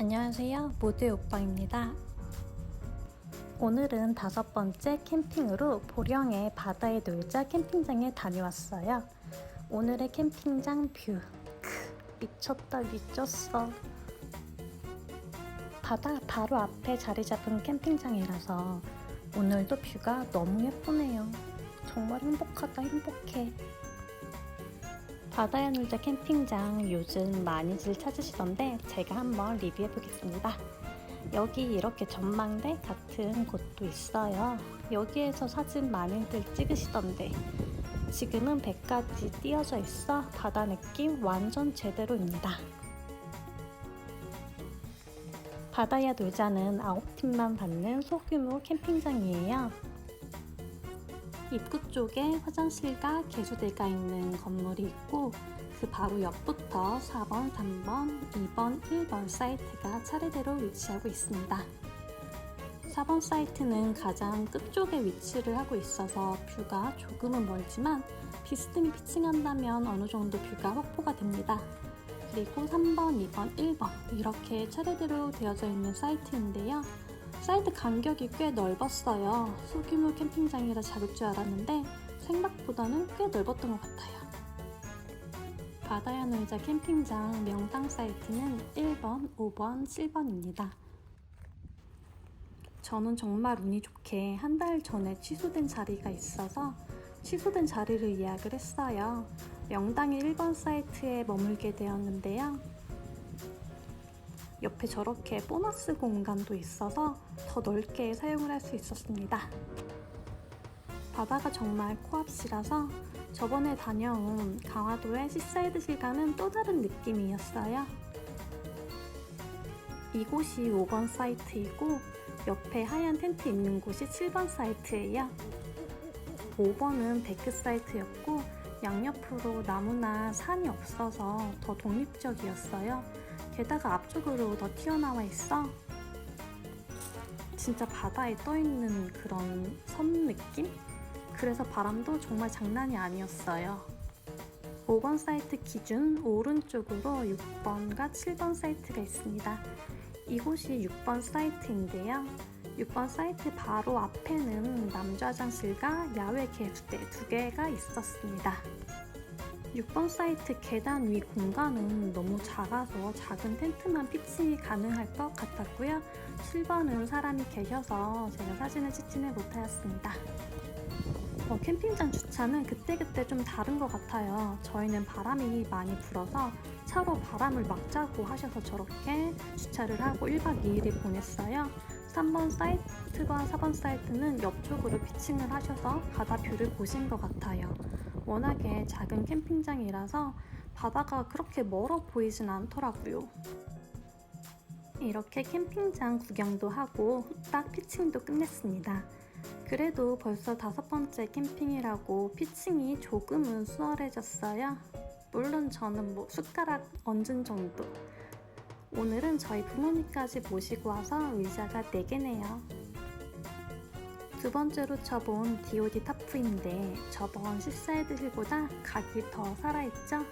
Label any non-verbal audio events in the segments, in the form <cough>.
안녕하세요. 모두의 오빠입니다. 오늘은 다섯 번째 캠핑으로 보령의 바다에 놀자 캠핑장에 다녀왔어요. 오늘의 캠핑장 뷰. 크, 미쳤다 미쳤어. 바다 바로 앞에 자리 잡은 캠핑장이라서 오늘도 뷰가 너무 예쁘네요. 정말 행복하다 행복해. 바다에 놀자 캠핑장 요즘 많이들 찾으시던데 제가 한번 리뷰해 보겠습니다. 여기 이렇게 전망대 같은 곳도 있어요. 여기에서 사진 많이들 찍으시던데 지금은 배까지 띄어져 있어 바다 느낌 완전 제대로입니다. 바다야 놀자는 9팀만 받는 소규모 캠핑장이에요. 입구 쪽에 화장실과 개수대가 있는 건물이 있고 그 바로 옆부터 4번, 3번, 2번, 1번 사이트가 차례대로 위치하고 있습니다. 4번 사이트는 가장 끝쪽에 위치를 하고 있어서 뷰가 조금은 멀지만 비스듬히 피칭한다면 어느 정도 뷰가 확보가 됩니다. 그리고 3번, 2번, 1번 이렇게 차례대로 되어져 있는 사이트인데요. 사이트 간격이 꽤 넓었어요. 소규모 캠핑장이라 작을 줄 알았는데 생각보다는 꽤 넓었던 것 같아요. 바다야 놀자 캠핑장 명당 사이트는 1번, 5번, 7번입니다. 저는 정말 운이 좋게 한 달 전에 취소된 자리가 있어서 취소된 자리를 예약을 했어요. 명당의 1번 사이트에 머물게 되었는데요. 옆에 저렇게 보너스 공간도 있어서 더 넓게 사용을 할 수 있었습니다. 바다가 정말 코앞이라서 저번에 다녀온 강화도의 시사이드실 가는 또 다른 느낌이었어요. 이곳이 5번 사이트이고 옆에 하얀 텐트 있는 곳이 7번 사이트예요. 5번은 데크 사이트였고 양옆으로 나무나 산이 없어서 더 독립적이었어요. 게다가 앞쪽으로 더 튀어나와 있어 진짜 바다에 떠 있는 그런 섬 느낌? 그래서 바람도 정말 장난이 아니었어요. 5번 사이트 기준 오른쪽으로 6번과 7번 사이트가 있습니다. 이곳이 6번 사이트인데요. 6번 사이트 바로 앞에는 남자 화장실과 야외 개수대 두 개가 있었습니다. 6번 사이트 계단 위 공간은 너무 작아서 작은 텐트만 피칭이 가능할 것 같았고요. 7번은 사람이 계셔서 제가 사진을 찍지는 못하였습니다. 어, 캠핑장 주차는 그때그때 좀 다른 것 같아요. 저희는 바람이 많이 불어서 차로 바람을 막자고 하셔서 저렇게 주차를 하고 1박 2일을 보냈어요. 3번 사이트와 4번 사이트는 옆쪽으로 피칭을 하셔서 바다 뷰를 보신 것 같아요. 워낙에 작은 캠핑장이라서 바다가 그렇게 멀어 보이진 않더라고요. 이렇게 캠핑장 구경도 하고 후딱 피칭도 끝냈습니다. 그래도 벌써 다섯 번째 캠핑이라고 피칭이 조금은 수월해졌어요. 물론 저는 뭐 숟가락 얹은 정도. 오늘은 저희 부모님까지 모시고 와서 의자가 4개네요. 두 번째로 쳐본 DOD 타프인데 저번 시사이드실보다 각이 더 살아있죠?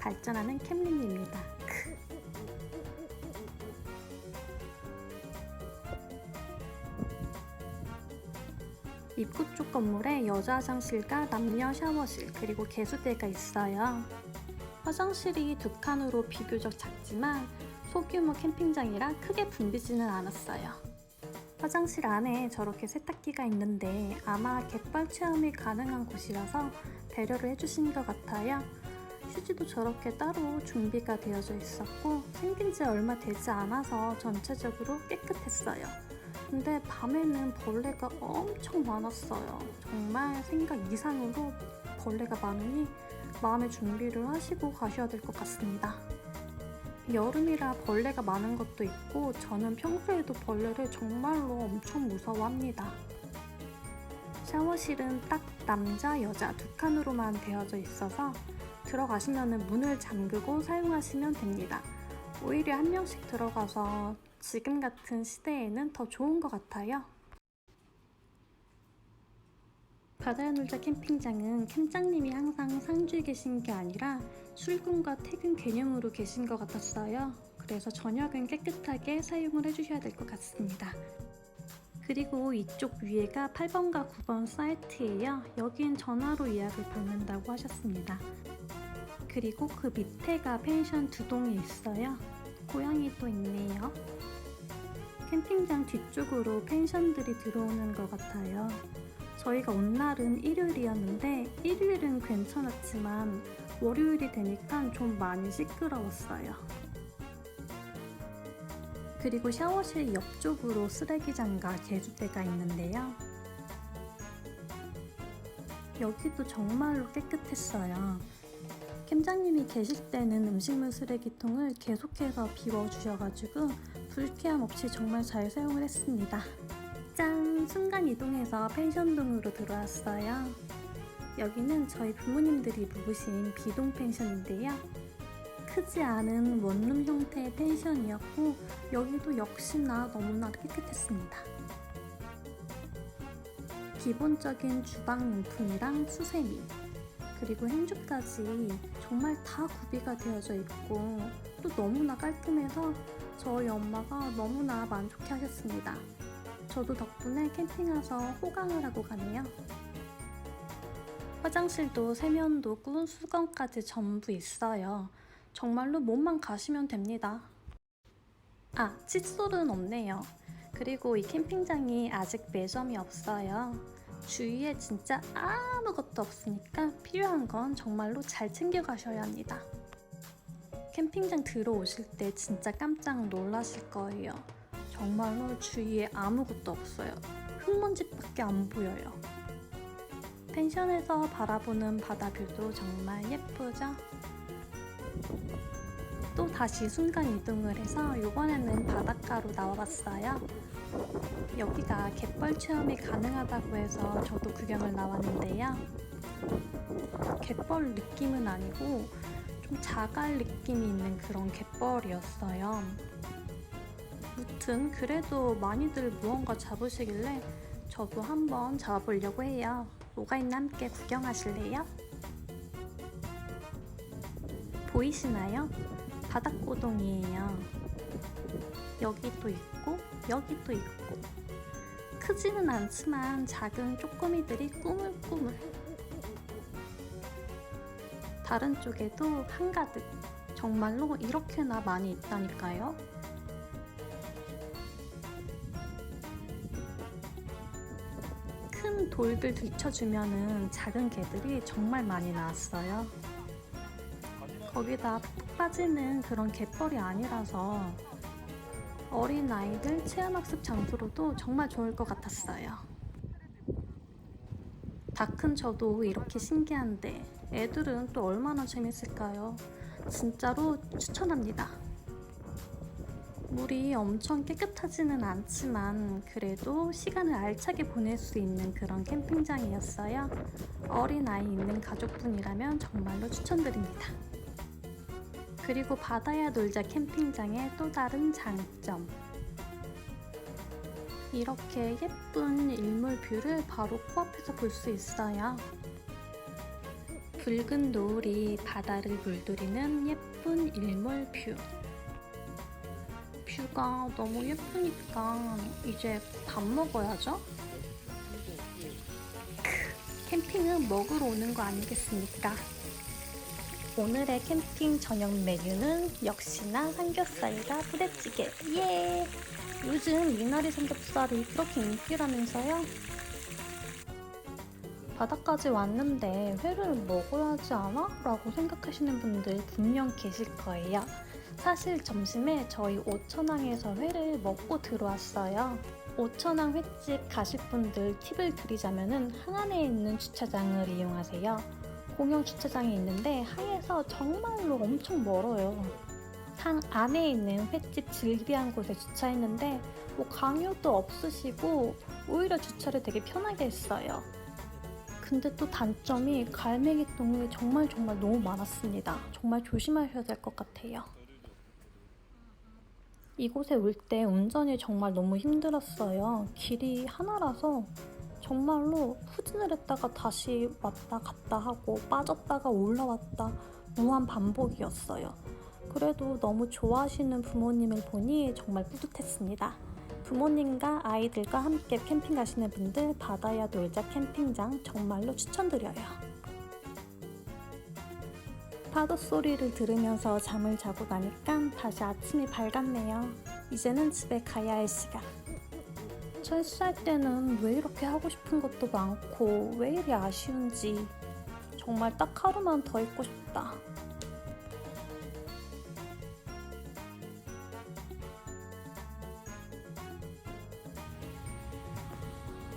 발전하는 캠린입니다. <laughs> 입구 쪽 건물에 여자 화장실과 남녀 샤워실 그리고 개수대가 있어요. 화장실이 두 칸으로 비교적 작지만 소규모 캠핑장이라 크게 붐비지는 않았어요. 화장실 안에 저렇게 세탁기가 있는데 아마 갯벌 체험이 가능한 곳이라서 배려를 해주신 것 같아요. 휴지도 저렇게 따로 준비가 되어져 있었고 생긴 지 얼마 되지 않아서 전체적으로 깨끗했어요. 근데 밤에는 벌레가 엄청 많았어요. 정말 생각 이상으로 벌레가 많으니 마음의 준비를 하시고 가셔야 될 것 같습니다. 여름이라 벌레가 많은 것도 있고 저는 평소에도 벌레를 정말로 엄청 무서워합니다. 샤워실은 딱 남자, 여자 두 칸으로만 되어져 있어서 들어가시면 문을 잠그고 사용하시면 됩니다. 오히려 한 명씩 들어가서 지금 같은 시대에는 더 좋은 것 같아요. 바다에 놀자 캠핑장은 캠장님이 항상 상주에 계신 게 아니라 출근과 퇴근 개념으로 계신 것 같았어요. 그래서 저녁은 깨끗하게 사용을 해주셔야 될 것 같습니다. 그리고 이쪽 위에가 8번과 9번 사이트예요. 여긴 전화로 예약을 받는다고 하셨습니다. 그리고 그 밑에가 펜션 두 동이 있어요. 고양이 또 있네요. 캠핑장 뒤쪽으로 펜션들이 들어오는 것 같아요. 저희가 온 날은 일요일이었는데 일요일은 괜찮았지만 월요일이 되니까 좀 많이 시끄러웠어요. 그리고 샤워실 옆쪽으로 쓰레기장과 개주대가 있는데요. 여기도 정말로 깨끗했어요. 캠장님이 계실 때는 음식물 쓰레기통을 계속해서 비워주셔가지고 불쾌함 없이 정말 잘 사용을 했습니다. 짠! 순간 이동해서 펜션동으로 들어왔어요. 여기는 저희 부모님들이 묵으신 비동 펜션인데요. 크지 않은 원룸 형태의 펜션이었고 여기도 역시나 너무나 깨끗했습니다. 기본적인 주방 용품이랑 수세미 그리고 행주까지 정말 다 구비가 되어져 있고 또 너무나 깔끔해서 저희 엄마가 너무나 만족해 하셨습니다. 저도 덕분에 캠핑 와서 호강을 하고 가네요. 화장실도 세면 도구, 수건까지 전부 있어요. 정말로 몸만 가시면 됩니다. 아, 칫솔은 없네요. 그리고 이 캠핑장이 아직 매점이 없어요. 주위에 진짜 아무것도 없으니까 필요한 건 정말로 잘 챙겨 가셔야 합니다. 캠핑장 들어오실 때 진짜 깜짝 놀라실 거예요. 정말로 주위에 아무것도 없어요. 흙먼지밖에 안 보여요. 펜션에서 바라보는 바다 뷰도 정말 예쁘죠? 또 다시 순간 이동을 해서 이번에는 바닷가로 나와봤어요. 여기가 갯벌 체험이 가능하다고 해서 저도 구경을 나왔는데요. 갯벌 느낌은 아니고 좀 자갈 느낌이 있는 그런 갯벌이었어요. 무튼 그래도 많이들 무언가 잡으시길래 저도 한번 잡아보려고 해요. 뭐가 있나 함께 구경하실래요? 보이시나요? 바닥고동이에요. 여기도 있고 여기도 있고 크지는 않지만 작은 쪼꼬미들이 꾸물꾸물 다른 쪽에도 한가득 정말로 이렇게나 많이 있다니까요. 돌들 들쳐주면은 작은 개들이 정말 많이 나왔어요. 거기다 푹 빠지는 그런 갯벌이 아니라서 어린 아이들 체험학습 장소로도 정말 좋을 것 같았어요. 다 큰 저도 이렇게 신기한데 애들은 또 얼마나 재밌을까요? 진짜로 추천합니다. 물이 엄청 깨끗하지는 않지만 그래도 시간을 알차게 보낼 수 있는 그런 캠핑장이었어요. 어린 아이 있는 가족분이라면 정말로 추천드립니다. 그리고 바다야 놀자 캠핑장의 또 다른 장점. 이렇게 예쁜 일몰 뷰를 바로 코앞에서 볼 수 있어요. 붉은 노을이 바다를 물들이는 예쁜 일몰 뷰. 뷰가 너무 예쁘니까 이제 밥 먹어야죠? 크, 캠핑은 먹으러 오는 거 아니겠습니까? 오늘의 캠핑 저녁 메뉴는 역시나 삼겹살과 부대찌개. 예! 요즘 미나리 삼겹살이 그렇게 인기라면서요? 바다까지 왔는데 회를 먹어야 하지 않아? 라고 생각하시는 분들 분명 계실 거예요. 사실 점심에 저희 오천항에서 회를 먹고 들어왔어요. 오천항 횟집 가실 분들 팁을 드리자면은 항안에 있는 주차장을 이용하세요. 공영 주차장이 있는데 항에서 정말로 엄청 멀어요. 항 안에 있는 횟집 즐비한 곳에 주차했는데 뭐 강요도 없으시고 오히려 주차를 되게 편하게 했어요. 근데 또 단점이 갈매기똥이 정말 정말 너무 많았습니다. 정말 조심하셔야 될 것 같아요. 이곳에 올 때 운전이 정말 너무 힘들었어요. 길이 하나라서 정말로 후진을 했다가 다시 왔다 갔다 하고 빠졌다가 올라왔다 무한 반복이었어요. 그래도 너무 좋아하시는 부모님을 보니 정말 뿌듯했습니다. 부모님과 아이들과 함께 캠핑 가시는 분들 바다야 놀자 캠핑장 정말로 추천드려요. 파도 소리를 들으면서 잠을 자고 나니까 다시 아침이 밝았네요. 이제는 집에 가야 할 시간. 철수할 때는 왜 이렇게 하고 싶은 것도 많고 왜 이리 아쉬운지 정말 딱 하루만 더 있고 싶다.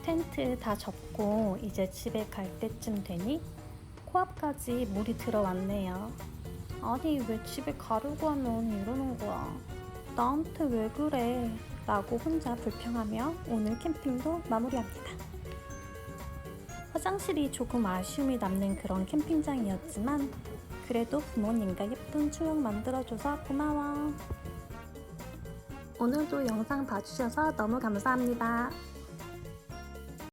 텐트 다 접고 이제 집에 갈 때쯤 되니 코앞까지 물이 들어왔네요. 아니 왜 집에 가려고 하면 이러는 거야. 나한테 왜 그래? 라고 혼자 불평하며 오늘 캠핑도 마무리합니다. 화장실이 조금 아쉬움이 남는 그런 캠핑장이었지만 그래도 부모님과 예쁜 추억 만들어줘서 고마워. 오늘도 영상 봐주셔서 너무 감사합니다.